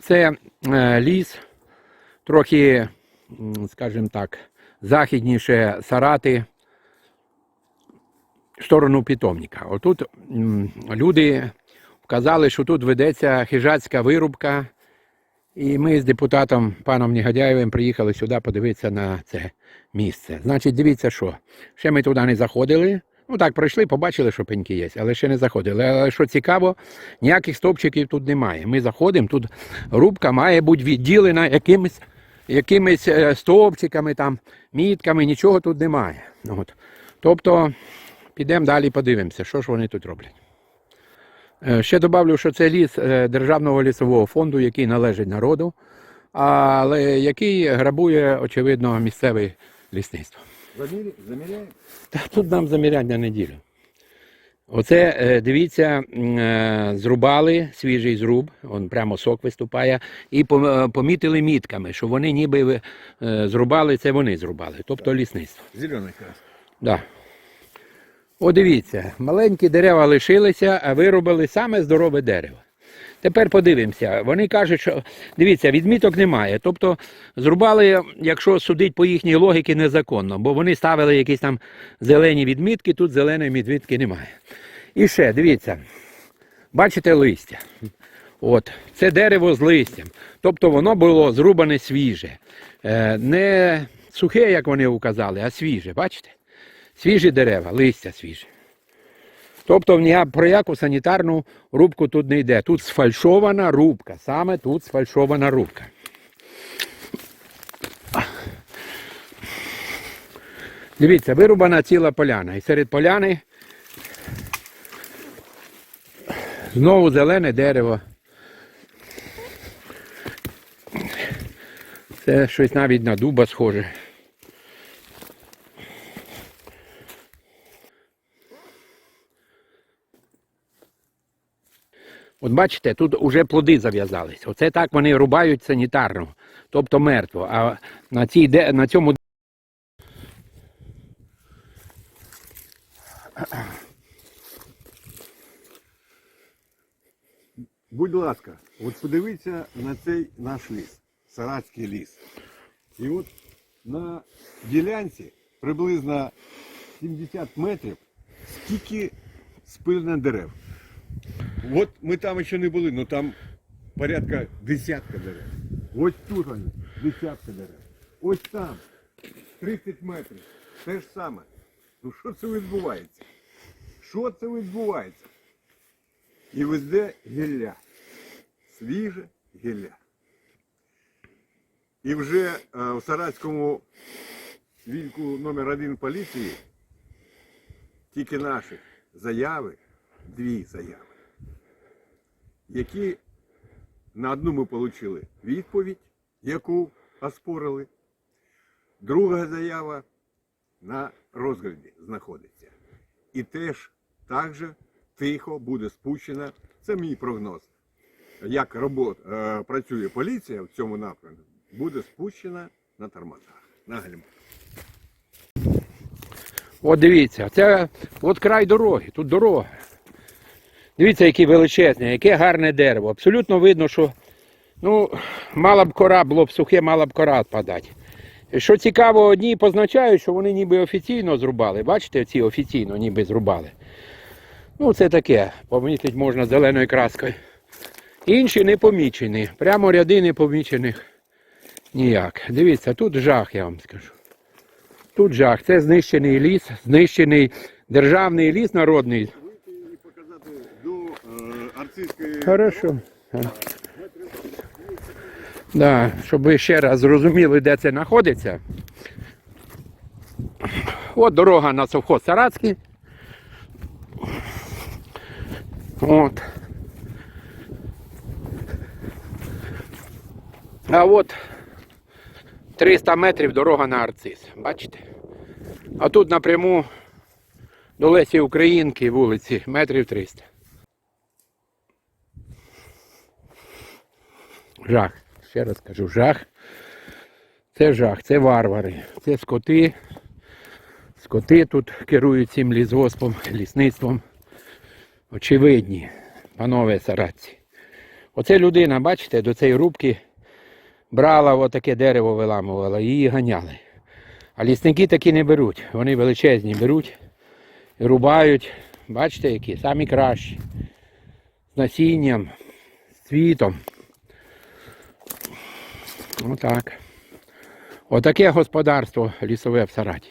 Це е, ліс, трохи, скажімо так, західніше Сарати, в сторону питомника. Отут люди вказали, що тут ведеться хижацька вирубка. І ми з депутатом паном Негодяєвим приїхали сюди подивитися на це місце. Значить, дивіться, що ще ми туди не заходили. Ну так, пройшли, побачили, що пеньки є, але ще не заходили. Але що цікаво, ніяких стовпчиків тут немає. Ми заходимо, тут рубка має бути відділена якимись, якимись е, стовпчиками, там, мітками, нічого тут немає. От. Тобто, підемо далі, подивимося, що ж вони тут роблять. Е, Ще добавлю, що це ліс е, Державного лісового фонду, який належить народу, але який грабує, очевидно, місцеве лісництво. Заміряємо. Та тут нам замірять на неділю. Оце, е, дивіться, е, зрубали свіжий зруб, он прямо сок виступає, і е, помітили мітками, що вони ніби зрубали, це вони зрубали, тобто лісництво. Зелений крас. Да. О, дивіться, маленькі дерева лишилися, а виробили саме здорове дерево. Тепер подивимося. Вони кажуть, що дивіться, відміток немає. Тобто зрубали, якщо судить по їхній логіці, незаконно, бо вони ставили якісь там зелені відмітки, тут зеленої відмітки немає. І ще, дивіться, бачите листя. От, це дерево з листям. Тобто воно було зрубане свіже. Е, не сухе, як вони указали, а свіже. Бачите? Свіжі дерева, листя свіже. Тобто про яку санітарну рубку тут не йде. Тут сфальшована рубка. Саме тут сфальшована рубка. Дивіться, вирубана ціла поляна. І серед поляни знову зелене дерево. Це щось навіть на дуба схоже. От бачите, тут уже плоди зав'язались. Оце так вони рубають санітарно, тобто мертво. А на, цій, на цьому Будь ласка, от подивіться на цей наш ліс, Саратський ліс. І от на ділянці приблизно 70 метрів скільки спилено дерев. От ми там ще не були, але там порядка десятка дерев. Ось тут вони, десятка дерев. Ось там 30 метрів. Те ж саме. Ну що це відбувається? Що це відбувається? І везде гілля. Свіже гілля. І вже е, в Саратському відділку номер один поліції тільки наші заяви, дві заяви, які на одну ми отримали відповідь, яку оспорили. Друга заява на розгляді знаходиться. І теж так же тихо буде спущена. Це мій прогноз. Як робот, е, працює поліція в цьому напрямку, буде спущена на тормозах, на. От дивіться, це от край дороги, тут дорога. Дивіться, який величезний, яке гарне дерево. Абсолютно видно, що ну, мала б кора, було б сухе, мала б кора відпадати. Що цікаво, одні позначають, що вони ніби офіційно зрубали. Бачите, ці офіційно ніби зрубали. Ну, це таке, помітити можна зеленою краскою. Інші не помічені. Прямо ряди не помічених ніяк. Дивіться, тут жах, я вам скажу. Тут жах. Це знищений ліс, знищений державний ліс народний. Вийти і показати до е, арцистської Хорошо. Да, щоб ви ще раз зрозуміли, де це знаходиться. От дорога на совхоз Саратський. От. А от 300 метрів дорога на Арцис. Бачите? А тут напряму до Лесі Українки вулиці метрів 300. Жах. Ще раз кажу, жах. Це жах, це варвари. Це скоти. Скоти тут керують цим лісгоспом, лісництвом. Очевидні, панове саратці. Оце людина, бачите, до цієї рубки брала отаке дерево виламувала і її ганяли. А лісники такі не беруть. Вони величезні беруть рубають. Бачите, які? Самі кращі. З насінням, з цвітом. Отак. Отаке господарство лісове в Сараті.